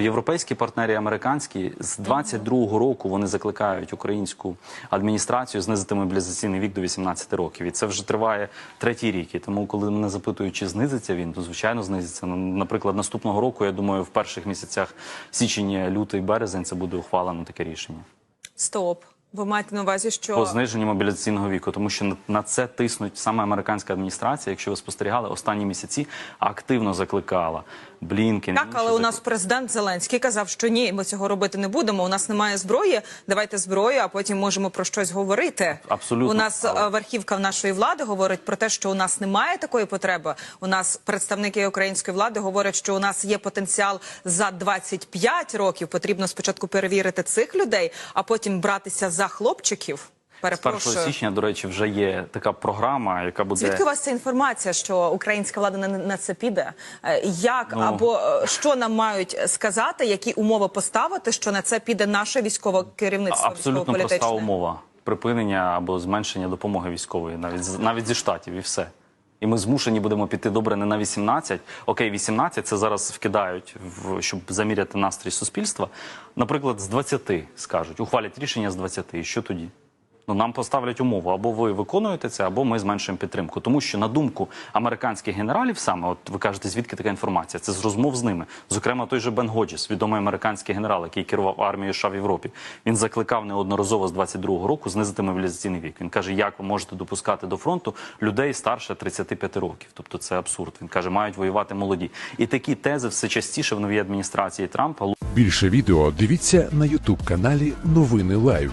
Європейські партнери, американські з 22-го року вони закликають українську адміністрацію знизити мобілізаційний вік до 18 років. І це вже триває третій рік. І тому, коли мене запитують, чи знизиться він, то звичайно знизиться. Ну, Наприклад, наступного року, я думаю, в перших місяцях січень, лютий, березень це буде ухвалено таке рішення. Стоп. Ви маєте на увазі, що по зниженню мобілізаційного віку, тому що на- це тиснуть саме американська адміністрація. Якщо ви спостерігали, останні місяці активно закликала Блінкен. так, але у нас президент Зеленський казав, що ні, ми цього робити не будемо. У нас немає зброї. Давайте зброю, а потім можемо про щось говорити. Абсолютно, У нас але- е, верхівка нашої влади говорить про те, що у нас немає такої потреби. У нас представники української влади говорять, що у нас є потенціал за 25 років. Потрібно спочатку перевірити цих людей, а потім братися за хлопчиків. З 1 січня, до речі, вже є така програма, яка буде Звідки у вас ця інформація, що українська влада на, на це піде? Е, Як Ну. або е, що нам мають сказати, які умови поставити, що на це піде наше військове керівництво абсолютно проста умова припинення або зменшення допомоги військової, навіть навіть зі штатів, і все. І ми змушені будемо піти добре не на 18. Окей, 18 це зараз вкидають, в, щоб заміряти настрій суспільства. Наприклад, з 20 скажуть, ухвалять рішення з 20. І що тоді? Ну, нам поставлять умову, або ви виконуєте це, або ми зменшуємо підтримку. Тому що на думку американських генералів, саме от ви кажете, звідки така інформація? Це з розмов з ними. Зокрема, той же Бен Годжіс, відомий американський генерал, який керував армією США в Європі. Він закликав неодноразово з 22-го року знизити мобілізаційний вік. Він каже, як ви можете допускати до фронту людей старше 35 років. Тобто це абсурд. Він каже, мають воювати молоді. І такі тези все частіше в новій адміністрації Трампа Більше відео дивіться на Ютуб каналі Новини Лайв.